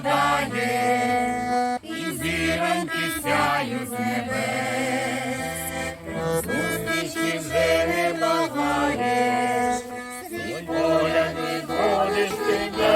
спадає, і зіроньки сяють з небес, розпустички вже не багає, світ поля не ходиш ти на.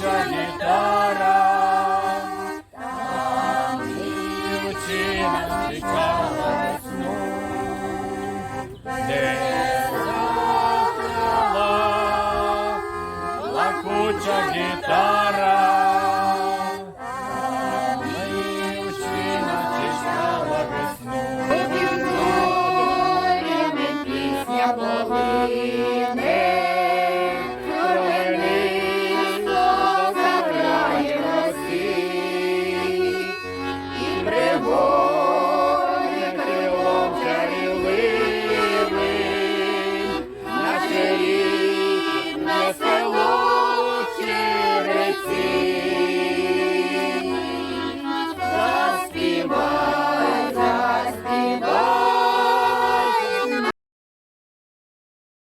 Нектара